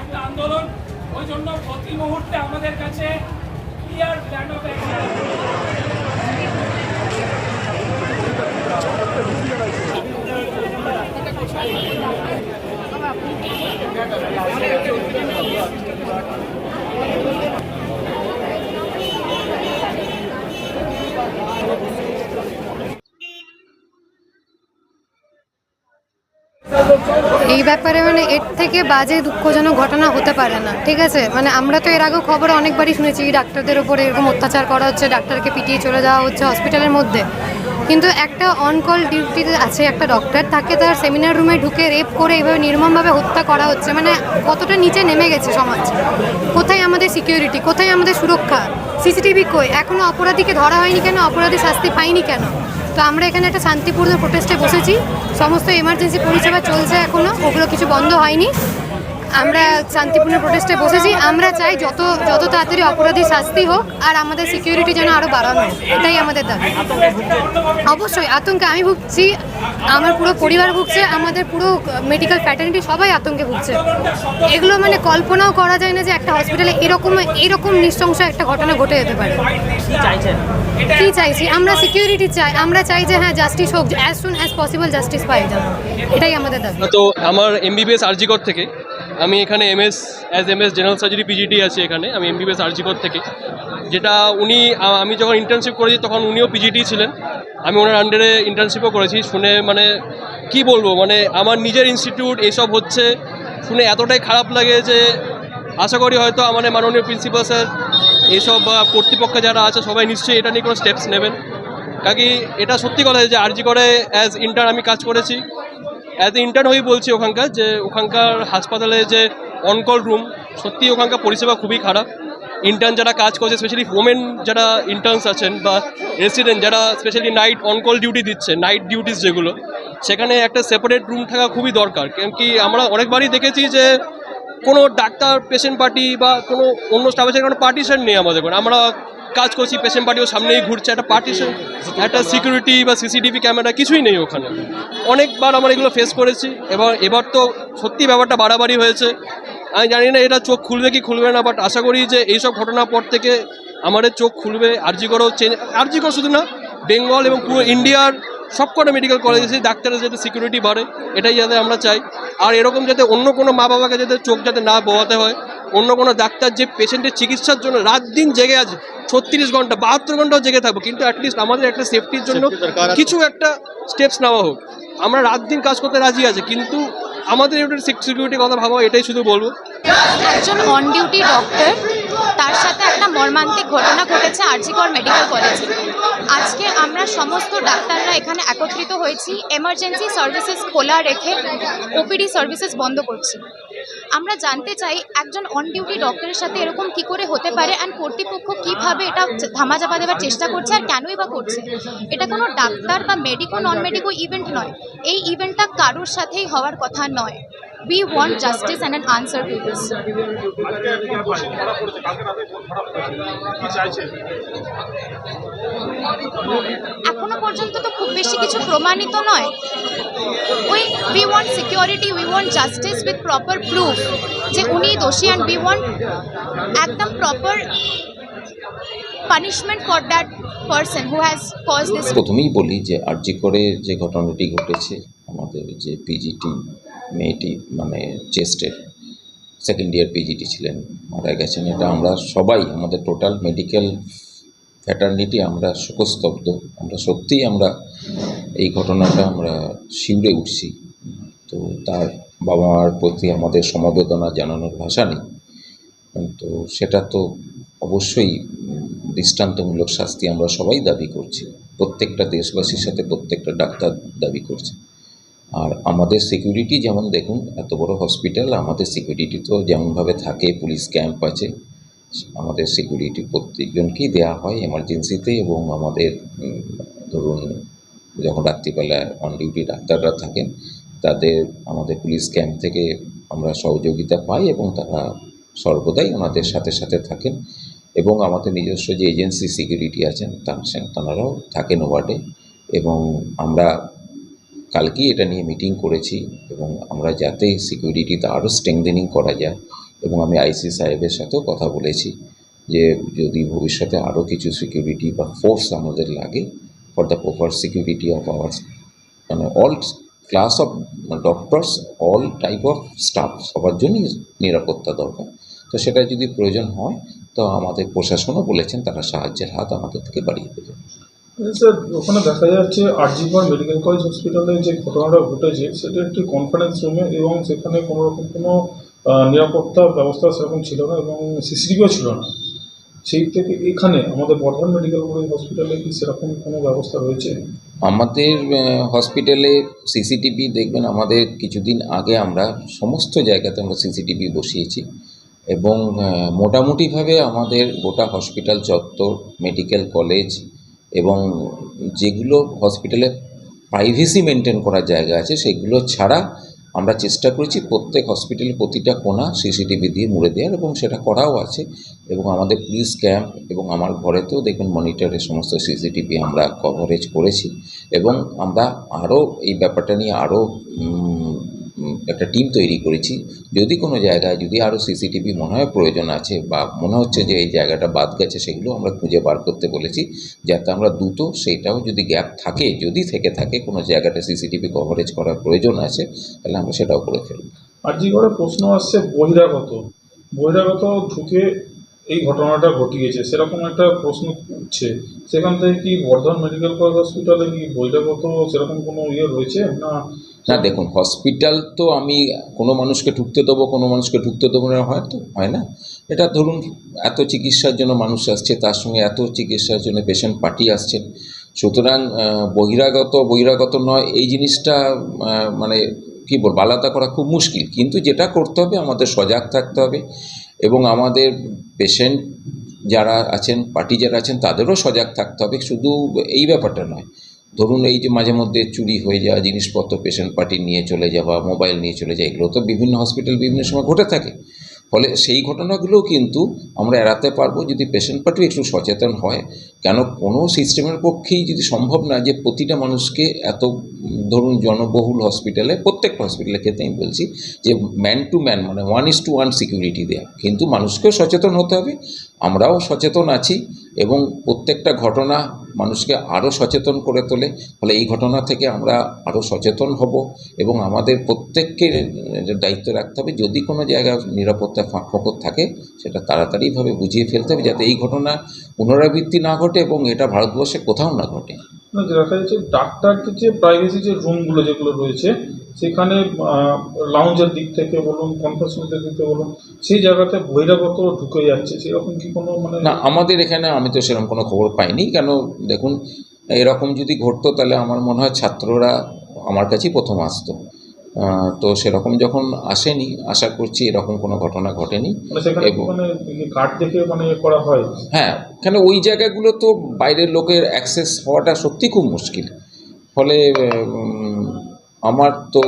একটা আন্দোলন। ওই জন্য প্রতি মুহূর্তে আমাদের কাছে ক্লিয়ার প্ল্যান অফ অ্যাকশন এই ব্যাপারে মানে এর থেকে বাজে দুঃখজনক ঘটনা হতে পারে না, ঠিক আছে? মানে আমরা তো এর আগেও খবর অনেকবারই শুনেছি, ডাক্তারদের উপরে এরকম অত্যাচার করা হচ্ছে, ডাক্তারকে পিটিয়ে চলে যাওয়া হচ্ছে হসপিটালের মধ্যে। কিন্তু একটা অন কল ডিউটিতে আছে একটা ডক্টর তাকে তার সেমিনার রুমে ঢুকে রেপ করে এইভাবে নির্মমভাবে হত্যা করা হচ্ছে মানে কতটা নিচে নেমে গেছে সমাজ? কোথায় আমাদের সিকিউরিটি কোথায় আমাদের সুরক্ষা? সিসিটিভি কই? এখনও অপরাধীকে ধরা হয়নি কেন? অপরাধী শাস্তি পাইনি কেন? তো আমরা এখানে একটা শান্তিপূর্ণ প্রোটেস্টে বসেছি। সমস্ত এমার্জেন্সি পরিষেবা চলছে এখনও ওগুলো কিছু বন্ধ হয়নি। আমরা শান্তিপূর্ণ প্রোটেস্টে বসেছি। আমরা চাই যত যত তাড়াতাড়ি অপরাধী শাস্তি হোক আর আমাদের সিকিউরিটি যেন আরও বাড়ানো হোক। এটাই আমাদের দাবি। অবশ্যই আতঙ্কে আমি ভুগছি আমার পুরো পরিবার ভুগছে আমাদের পুরো মেডিকেল ফ্যাটার্নিটি সবাই আতঙ্কে ভুগছে। এগুলো মানে কল্পনাও করা যায় না যে একটা হসপিটালে এরকম এরকম নৃশংস একটা ঘটনা ঘটে যেতে পারে। কি চাইছি? আমরা সিকিউরিটি চাই আমরা চাই যে হ্যাঁ জাস্টিস হোক as soon as possible justice পাই যেন। এটাই আমাদের দাবি। তো আমার এমবিবিএস আরজিকর থেকে আমি এখানে MS as MS general surgery PGT আছে এখানে, আমি এম এমবিবিএস আরজিকর থেকে। যেটা উনি আমি যখন ইন্টার্নশিপ করেছি তখন উনিও পিজিটি ছিলেন। আমি ওনার আন্ডারে ইন্টার্নশিপও করেছি, শুনে মানে কি বলব মানে আমার নিজের ইনস্টিটিউট এসব হচ্ছে, শুনে এতটাই খারাপ লাগে যে আশা করি হয়তো আমাদের মাননীয় প্রিন্সিপাল স্যার এসব বা কর্তৃপক্ষ যারা আছে, সবাই নিশ্চয়ই এটা নিয়ে কোনো স্টেপস নেবেন। কাকি, এটা সত্যি কথা যে আরজি করে অ্যাজ ইন্টার আমি কাজ করেছি। অ্যাজ ইন্টার্ন হয়েই বলছি ওখানকার যে ওখানকার হাসপাতালে যে অনকল রুম সত্যি ওখানকার পরিষেবা খুবই খারাপ। ইন্টার্ন যারা কাজ করছে স্পেশালি ওমেন যারা ইন্টার্নস আছেন বা রেসিডেন্ট যারা specially night on call duty দিচ্ছে নাইট ডিউটিস যেগুলো, সেখানে একটা সেপারেট রুম থাকা খুবই দরকার। কেন কি আমরা অনেকবারই দেখেছি যে কোনো ডাক্তার পেশেন্ট পার্টি বা কোনো অন্য স্টাফ আছে কোনো পার্টিশন নেই আমাদের আমরা কাজ করছি, পেশেন্ট পার্টিও সামনেই ঘুরছে, একটা পার্টিশন, একটা সিকিউরিটি বা সিসিটিভি ক্যামেরা কিছুই নেই ওখানে। অনেকবার আমরা এগুলো ফেস করেছি এবার এবার তো সত্যি ব্যাপারটা বাড়াবাড়ি হয়েছে। আমি জানি না এটা চোখ খুলবে কি খুলবে না বাট আশা করি যে এইসব ঘটনার পর থেকে আমাদের চোখ খুলবে আরজিকরও চেঞ্জ আরজিকর শুধু না, বেঙ্গল এবং পুরো ইন্ডিয়ার সবকটা মেডিকেল কলেজে ডাক্তারের যাতে সিকিউরিটি বাড়ে, এটাই যাতে আমরা চাই। আর এরকম যাতে অন্য কোনো মা বাবাকে যাতে চোখ যাতে না বোয়াতে হয়, অন্য কোনো ডাক্তার যে পেশেন্টের চিকিৎসার জন্য রাত দিন জেগে আছে ছত্রিশ ঘণ্টা বাহাত্তর ঘন্টাও জেগে থাকব। কিন্তু অ্যাটলিস্ট আমাদের একটা সেফটির জন্য কিছু একটা স্টেপস নেওয়া হোক। আমরা রাত দিন কাজ করতে রাজি আছে কিন্তু আমাদের এটা সিকিউরিটির কথা ভাবো এটাই শুধু বলব। একজন অন ডিউটি ডক্টর তার সাথে একটা মর্মান্তিক ঘটনা ঘটেছে আরজিকর মেডিকেল কলেজে আজকে আমরা সমস্ত ডাক্তাররা এখানে একত্রিত হয়েছি। এমার্জেন্সি সার্ভিসেস খোলা রেখে ওপিডি সার্ভিসেস বন্ধ করছি। আমরা জানতে চাই, একজন অন ডিউটি ডক্টরের সাথে এরকম কি করে হতে পারে অ্যান্ড কর্তৃপক্ষ কীভাবে এটা ধামাচাপা দেওয়ার চেষ্টা করছে আর কেনই বা করছে? এটা কোনো ডাক্তার বা মেডিকো নন মেডিকো ইভেন্ট নয়। এই ইভেন্টটা কারোর সাথেই হওয়ার কথা নয়। We want justice and an answer to this এখনও পর্যন্ত তো খুব বেশি কিছু প্রমাণিত নয়। We we want security we want justice with proper proof যে উনি দোষী অ্যান্ড উই ওয়ান্ট একদম proper punishment for that person who has cause this প্রথমেই বলি যে আরজি করে যে ঘটনাটি ঘটেছে, আমাদের যে পিজিটি মেয়েটি মানে চেস্টের সেকেন্ড ইয়ার পিজিটি ছিলেন, মারা গেছেন। এটা আমরা সবাই, আমাদের টোটাল মেডিকেল ফ্যাটার্নিটি আমরা শোকস্তব্ধ। আমরা সত্যিই আমরা এই ঘটনাটা আমরা শিউরে উঠছি। তো তার বাবা মার প্রতি আমাদের সমবেদনা জানানোর ভাষা নেই। তো সেটা তো অবশ্যই দৃষ্টান্তমূলক শাস্তি আমরা সবাই দাবি করছি। প্রত্যেকটা দেশবাসীর সাথে প্রত্যেকটা ডাক্তার দাবি করছে। আর আমাদের সিকিউরিটি যেমন দেখুন, এত বড় হসপিটাল আমাদের সিকিউরিটি তো যেমনভাবে থাকে পুলিশ ক্যাম্প আছে, আমাদের সিকিউরিটি প্রত্যেকজনকেই দেওয়া হয় এমার্জেন্সিতে এবং আমাদের ধরুন যখন রাত্রিবেলা অন ডিউটি ডাক্তাররা থাকেন, তাদের, আমাদের পুলিশ ক্যাম্প থেকে আমরা সহযোগিতা পাই এবং তারা সর্বদাই ওনাদের সাথে সাথে থাকেন এবং আমাদের নিজস্ব যে এজেন্সি সিকিউরিটি আছেন, তার তাঁরাও থাকেন ওয়ার্ডে এবং আমরা কালকেই এটা নিয়ে মিটিং করেছি এবং আমরা যাতে সিকিউরিটিতে আরও স্ট্রেংদেনিং করা যায় এবং আমি আইসি সাহেবের সাথেও কথা বলেছি যে যদি ভবিষ্যতে আরও কিছু সিকিউরিটি বা ফোর্স আমাদের লাগে for the proper security of our মানে all class of doctors all type of staff সবার জন্যই নিরাপত্তা দরকার। তো সেটা যদি প্রয়োজন হয়, তো আমাদের প্রশাসনও বলেছেন তারা সাহায্যের হাত আমাদের থেকে বাড়িয়ে দেবে। স্যার ওখানে দেখা যাচ্ছে আরজিকর মেডিকেল কলেজ হসপিটালে যে ঘটনাটা ঘটেছে, সেটা একটি কনফারেন্স রুমে এবং সেখানে কোনো রকম কোনো নিরাপত্তা ব্যবস্থা সেরকম ছিল না এবং সিসিটিভিও ছিল না। সেই থেকে এখানে আমাদের বর্ধমান মেডিকেল কলেজ হসপিটালে কি সেরকম কোনো ব্যবস্থা রয়েছে? আমাদের হসপিটালে সিসিটিভি দেখবেন, আমাদের কিছুদিন আগে আমরা সমস্ত জায়গাতে আমরা সিসিটিভি বসিয়েছি এবং মোটামুটিভাবে আমাদের গোটা হসপিটাল চত্বর, মেডিকেল কলেজ এবং যেগুলো হসপিটালে প্রাইভেসি মেনটেন করার জায়গা আছে, সেগুলো ছাড়া আমরা চেষ্টা করেছি প্রত্যেক হসপিটালের প্রতিটা কোণা সিসিটিভি দিয়ে মুড়ে দেওয়ার এবং সেটা করাও আছে এবং আমাদের পুলিশ ক্যাম্প এবং আমার ঘরেতেও দেখবেন মনিটরে সমস্ত সিসিটিভি আমরা কভারেজ করেছি এবং আমরা আরও এই ব্যাপারটা নিয়ে আরও একটা টিম তৈরি করেছি। যদি কোনো জায়গায় যদি আরও সিসিটিভি মনে হয় প্রয়োজন আছে বা মনে হচ্ছে যে এই জায়গাটা বাদ গেছে সেগুলো আমরা খুঁজে বার করতে বলেছি, যাতে আমরা দ্রুত সেইটাও যদি গ্যাপ থাকে, যদি থেকে থাকে কোনো জায়গাটা সিসিটিভি কভারেজ করার প্রয়োজন আছে, তাহলে আমরা সেটাও করে ফেলব। আর যে প্রশ্ন আসছে বহিরাগত বহিরাগত ঢুকে এই ঘটনাটা ঘটিয়েছে, সেরকম একটা প্রশ্ন উঠছে। সেখান থেকে কি বর্ধমান মেডিকেল কলেজ হসপিটালে কি বহিরাগত সেরকম কোনো ইয়ে রয়েছে না? না, দেখুন, হসপিটাল তো আমি কোনো মানুষকে ঢুকতে দেবো, কোনো মানুষকে ঢুকতে দেবো না, হয় তো, হয় না। এটা ধরুন, এত চিকিৎসার জন্য মানুষ আসছে, তার সঙ্গে এত চিকিৎসার জন্য পেশেন্ট পার্টি আসছেন। সুতরাং বহিরাগত বহিরাগত নয়, এই জিনিসটা মানে কী বলব, আলাদা করা খুব মুশকিল। কিন্তু যেটা করতে হবে, আমাদের সজাগ থাকতে হবে। এবং আমাদের পেশেন্ট যারা আছেন পার্টি যারা আছেন, তাদেরও সজাগ থাকতে হবে। শুধু এই ব্যাপারটা নয়। ধরুন এই যে মাঝে মধ্যে চুরি হয়ে যাওয়া, জিনিসপত্র পেশেন্ট পার্টি নিয়ে চলে যাওয়া মোবাইল নিয়ে চলে যাওয়া, এগুলো তো বিভিন্ন হসপিটাল বিভিন্ন সময় ঘটে থাকে। ফলে সেই ঘটনাগুলোও কিন্তু আমরা এড়াতে পারব যদি পেশেন্ট পার্টি একটু সচেতন হয়। কেন কোনো সিস্টেমের পক্ষেই যদি সম্ভব না যে প্রতিটা মানুষকে এত, ধরুন জনবহুল হসপিটালে প্রত্যেকটা হসপিটালের ক্ষেত্রে আমি বলছি যে ম্যান টু ম্যান মানে one is to one security দেওয়া কিন্তু মানুষকেও সচেতন হতে হবে, আমরাও সচেতন আছি। এবং প্রত্যেকটা ঘটনা মানুষকে আরও সচেতন করে তোলে। ফলে এই ঘটনা থেকে আমরা আরও সচেতন হব এবং আমাদের প্রত্যেককে দায়িত্ব রাখতে হবে। যদি কোনো জায়গায় নিরাপত্তা ফাঁক ফোকর থাকে সেটা তাড়াতাড়িভাবে বুঝিয়ে ফেলতে হবে যাতে এই ঘটনা পুনরাবৃত্তি না ঘটে এবং এটা ভারতবর্ষে কোথাও না ঘটে। দেখা যাচ্ছে ডাক্তারদের যে প্রাইভেসি যে রুমগুলো যেগুলো রয়েছে সেখানে লাউঞ্জের দিক থেকে বলুন কনফারেন্স রুমের দিক থেকে বলুন সেই জায়গাতে বহিরাগত ঢুকে যাচ্ছে। সেরকম কি কোনো মানে না আমাদের এখানে আমি তো সেরকম কোনো খবর পাইনি। কেন দেখুন এরকম যদি ঘটতো তাহলে আমার মনে হয় ছাত্ররা আমার কাছেই প্রথম আসতো। তো সেরকম যখন আসেনি আশা করছি এরকম কোনো ঘটনা ঘটেনি। মানে মানে মানে হয়। কেন ওই জায়গাগুলো তো বাইরের লোকের অ্যাক্সেস হওয়াটা সত্যি খুব মুশকিল। ফলে আমার তো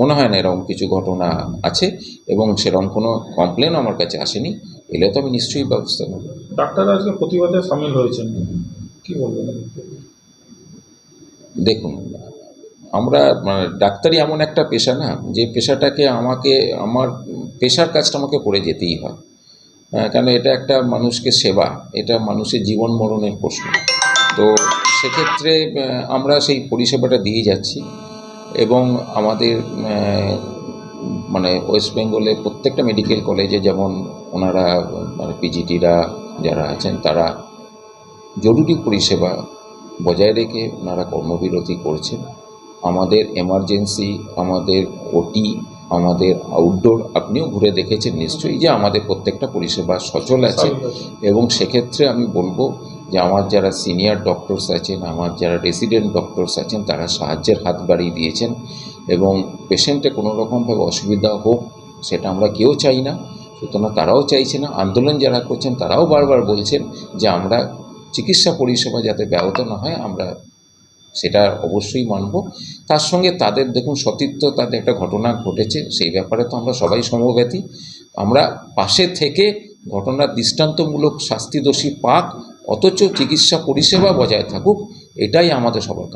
মনে হয় না এরকম কিছু ঘটনা আছে এবং সেরকম কোনো কমপ্লেনও আমার কাছে আসেনি। এলে তো আমি নিশ্চয়ই ব্যবস্থা নেব। ডাক্তাররা আজকে প্রতিবাদে সামিল হয়েছেন। কি বলবেন? দেখুন আমরা মানে ডাক্তারি এমন একটা পেশা না যে পেশাটাকে আমাকে আমার পেশার কাজটা আমাকে করে যেতেই হয়। কেন এটা একটা মানুষকে সেবা এটা মানুষের জীবন মরণের প্রশ্ন। তো সেক্ষেত্রে আমরা সেই পরিষেবাটা দিয়ে যাচ্ছি এবং আমাদের মানে ওয়েস্ট বেঙ্গলে প্রত্যেকটা মেডিকেল কলেজে যেমন ওনারা মানে পিজিটিরা যারা আছেন তারা জরুরি পরিষেবা বজায় রেখে ওনারা কর্মবিরতি করছেন। আমাদের এমার্জেন্সি আমাদের ওটি আমাদের আউটডোর আপনিও ঘুরে দেখেছেন নিশ্চয়ই যে আমাদের প্রত্যেকটা পরিষেবা সচল আছে। এবং সেক্ষেত্রে আমি বলব যে আমার যারা সিনিয়র ডক্টরস আছেন, আমার যারা রেসিডেন্ট ডক্টরস আছেন, তারা সাহায্যের হাত বাড়িয়ে দিয়েছেন এবং পেশেন্টে কোনো রকমভাবে অসুবিধা হোক, সেটা আমরা কেউ চাই না। সুতরাং তারাও চাইছে না। আন্দোলন যারা করছেন, তারাও বারবার বলছেন যে আমরা চিকিৎসা পরিষেবা যাতে ব্যাহত না হয়, আমরা সেটা অবশ্যই মানব। তার সঙ্গে তাদের দেখুন সতীর্থ তাদের একটা ঘটনা ঘটেছে, সেই ব্যাপারে তো আমরা সবাই সমব্যথী আমরা পাশে থেকে ঘটনার দৃষ্টান্তমূলক শাস্তি দোষী পাক অথচ চিকিৎসা পরিষেবা বজায় থাকুক এটাই আমাদের সবার।